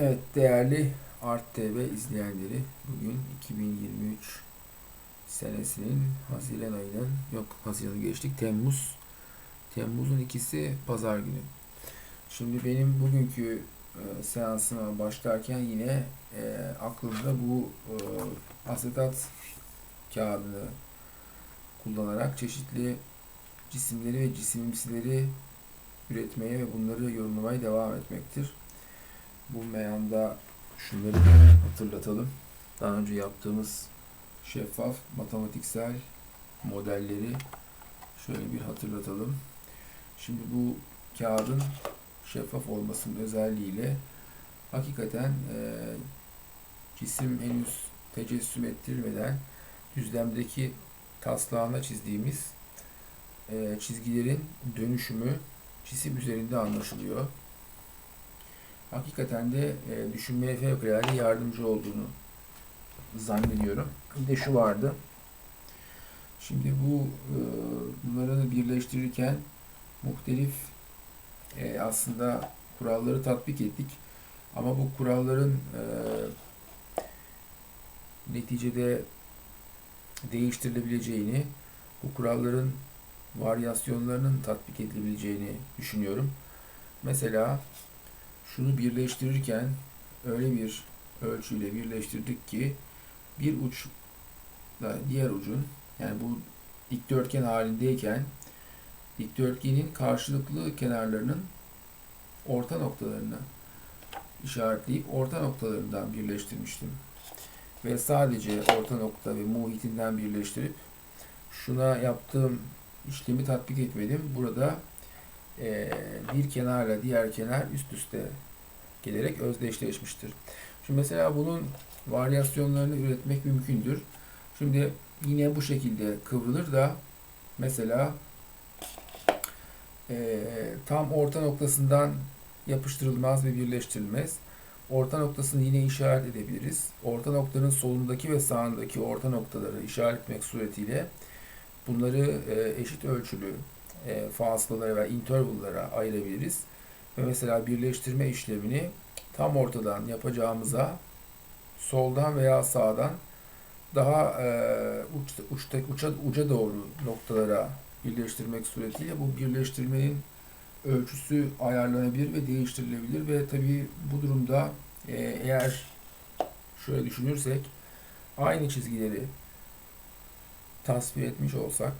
Evet değerli Art TV izleyenleri bugün 2023 senesinin Haziran ayının yok Haziran'ı geçtik Temmuz Temmuz'un ikisi pazar günü. Şimdi benim bugünkü e, seansıma başlarken yine e, aklımda bu e, asetat kağıdını kullanarak çeşitli cisimleri ve cisimimsileri üretmeye ve bunları yorumlamaya devam etmektir. Bu meyanda şunları hatırlatalım. Daha önce yaptığımız şeffaf matematiksel modelleri şöyle bir hatırlatalım. Şimdi bu kağıdın şeffaf olmasının özelliğiyle hakikaten e, cisim henüz tecessüm ettirmeden düzlemdeki taslağına çizdiğimiz e, çizgilerin dönüşümü cisim üzerinde anlaşılıyor hakikaten de e, düşünmeye fevkalade yardımcı olduğunu zannediyorum. Bir de şu vardı. Şimdi bu e, bunları birleştirirken muhtelif e, aslında kuralları tatbik ettik. Ama bu kuralların e, neticede değiştirilebileceğini, bu kuralların varyasyonlarının tatbik edilebileceğini düşünüyorum. Mesela şunu birleştirirken öyle bir ölçüyle birleştirdik ki bir uçla diğer ucun yani bu dikdörtgen halindeyken dikdörtgenin karşılıklı kenarlarının orta noktalarını işaretleyip orta noktalarından birleştirmiştim. Ve sadece orta nokta ve muhitinden birleştirip şuna yaptığım işlemi tatbik etmedim. Burada e, bir kenarla diğer kenar üst üste gelerek özdeşleşmiştir. Şimdi mesela bunun varyasyonlarını üretmek mümkündür. Şimdi yine bu şekilde kıvrılır da mesela e, tam orta noktasından yapıştırılmaz ve birleştirilmez. Orta noktasını yine işaret edebiliriz. Orta noktanın solundaki ve sağındaki orta noktaları işaret etmek suretiyle bunları e, eşit ölçülü e, fasılalara ve intervallara ayırabiliriz. Ve mesela birleştirme işlemini tam ortadan yapacağımıza soldan veya sağdan daha e, uç, uçta, uça, uca doğru noktalara birleştirmek suretiyle bu birleştirmenin ölçüsü ayarlanabilir ve değiştirilebilir ve tabi bu durumda e, eğer şöyle düşünürsek aynı çizgileri tasvir etmiş olsak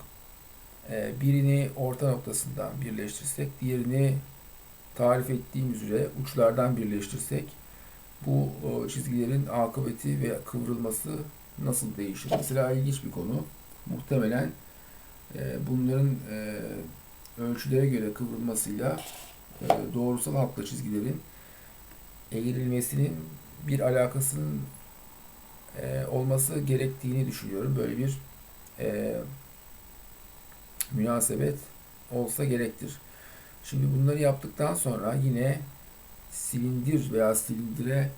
birini orta noktasından birleştirsek diğerini tarif ettiğim üzere uçlardan birleştirsek bu çizgilerin akıbeti ve kıvrılması nasıl değişir? Mesela ilginç bir konu. Muhtemelen e, bunların e, ölçülere göre kıvrılmasıyla e, doğrusal hatla çizgilerin eğrilmesinin bir alakasının olması gerektiğini düşünüyorum. Böyle bir münasebet olsa gerektir. Şimdi bunları yaptıktan sonra yine silindir veya silindire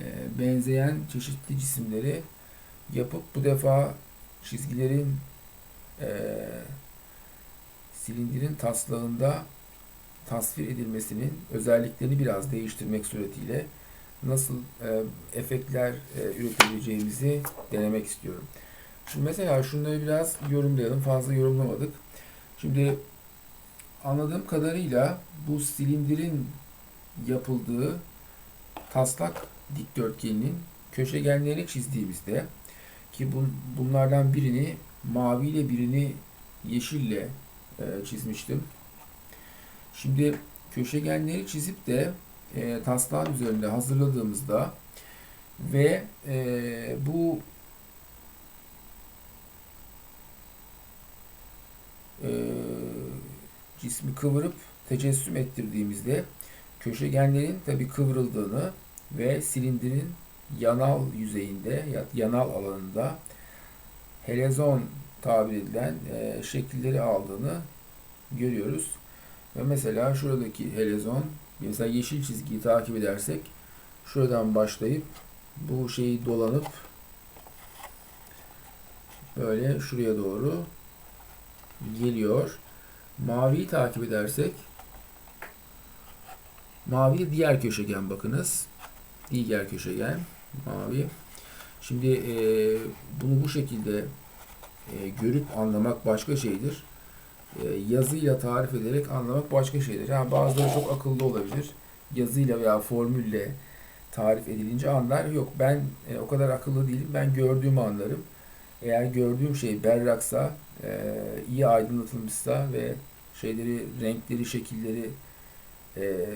e, benzeyen çeşitli cisimleri yapıp bu defa çizgilerin e, silindirin taslağında tasvir edilmesinin özelliklerini biraz değiştirmek suretiyle nasıl e, efektler e, üretebileceğimizi denemek istiyorum. Şimdi mesela şunları biraz yorumlayalım. Fazla yorumlamadık. Şimdi anladığım kadarıyla bu silindirin yapıldığı taslak dikdörtgeninin köşegenlerini çizdiğimizde ki bun, bunlardan birini maviyle birini yeşille e, çizmiştim. Şimdi köşegenleri çizip de e, taslağın üzerinde hazırladığımızda ve e, bu e, cismi kıvırıp tecessüm ettirdiğimizde köşegenlerin tabi kıvrıldığını ve silindirin yanal yüzeyinde ya yanal alanında helezon tabir edilen e, şekilleri aldığını görüyoruz. Ve mesela şuradaki helezon mesela yeşil çizgiyi takip edersek şuradan başlayıp bu şeyi dolanıp böyle şuraya doğru geliyor. Maviyi takip edersek mavi diğer köşegen bakınız. diğer köşegen mavi. Şimdi e, bunu bu şekilde e, görüp anlamak başka şeydir. E, yazıyla tarif ederek anlamak başka şeydir. Yani bazıları çok akıllı olabilir. Yazıyla veya formülle tarif edilince anlar. Yok ben e, o kadar akıllı değilim. Ben gördüğümü anlarım. Eğer gördüğüm şey berraksa, e, iyi aydınlatılmışsa ve şeyleri, renkleri, şekilleri e,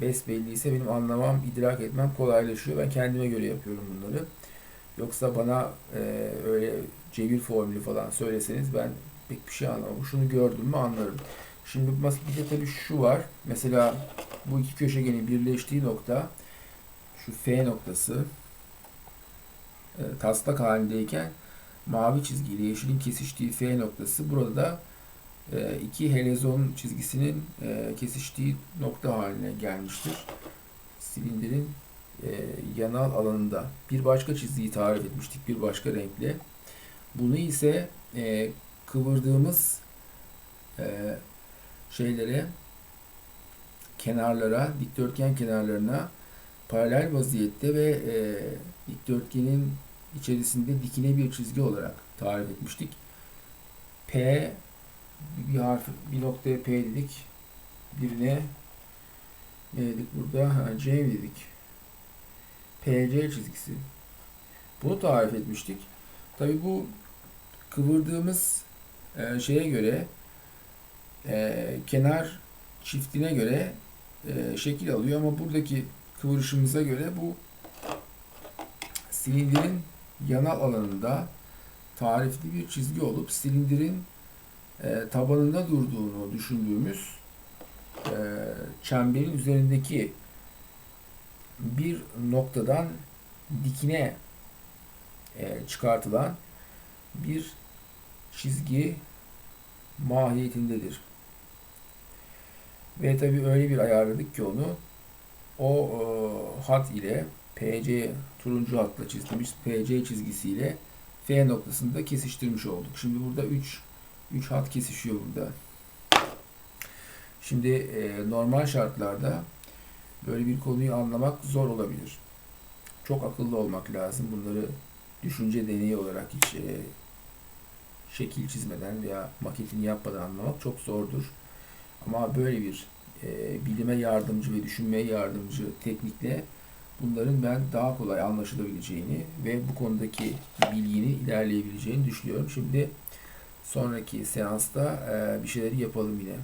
besbelliyse benim anlamam, idrak etmem kolaylaşıyor. Ben kendime göre yapıyorum bunları. Yoksa bana e, öyle cebir formülü falan söyleseniz ben pek bir şey anlamam. Şunu gördüm mü anlarım. Şimdi bir de tabii şu var. Mesela bu iki köşegenin birleştiği nokta şu F noktası e, taslak halindeyken mavi çizgiyle yeşilin kesiştiği F noktası burada da e, iki helezon çizgisinin e, kesiştiği nokta haline gelmiştir. Silindirin e, yanal alanında bir başka çizgiyi tarif etmiştik bir başka renkle. Bunu ise kıvırdığımız şeylere kenarlara, dikdörtgen kenarlarına paralel vaziyette ve e, dikdörtgenin içerisinde dikine bir çizgi olarak tarif etmiştik. P bir harf, bir noktaya P dedik. Birine ne dedik burada? Ha, C dedik? PC çizgisi. Bunu tarif etmiştik. Tabi bu kıvırdığımız e, şeye göre e, kenar çiftine göre e, şekil alıyor ama buradaki kıvırışımıza göre bu silindirin yanal alanında tarifli bir çizgi olup silindirin e, tabanında durduğunu düşündüğümüz e, çemberin üzerindeki bir noktadan dikine e, çıkartılan bir çizgi mahiyetindedir. Ve tabii öyle bir ayarladık ki onu o e, hat ile PC turuncu hatla çizdiğimiz PC çizgisiyle F noktasında kesiştirmiş olduk. Şimdi burada 3 3 hat kesişiyor burada. Şimdi e, normal şartlarda böyle bir konuyu anlamak zor olabilir. Çok akıllı olmak lazım. Bunları düşünce deneyi olarak hiç e, şekil çizmeden veya maketini yapmadan anlamak çok zordur. Ama böyle bir e, bilime yardımcı ve düşünmeye yardımcı teknikle bunların ben daha kolay anlaşılabileceğini ve bu konudaki bilgini ilerleyebileceğini düşünüyorum. Şimdi sonraki seansta bir şeyleri yapalım yine.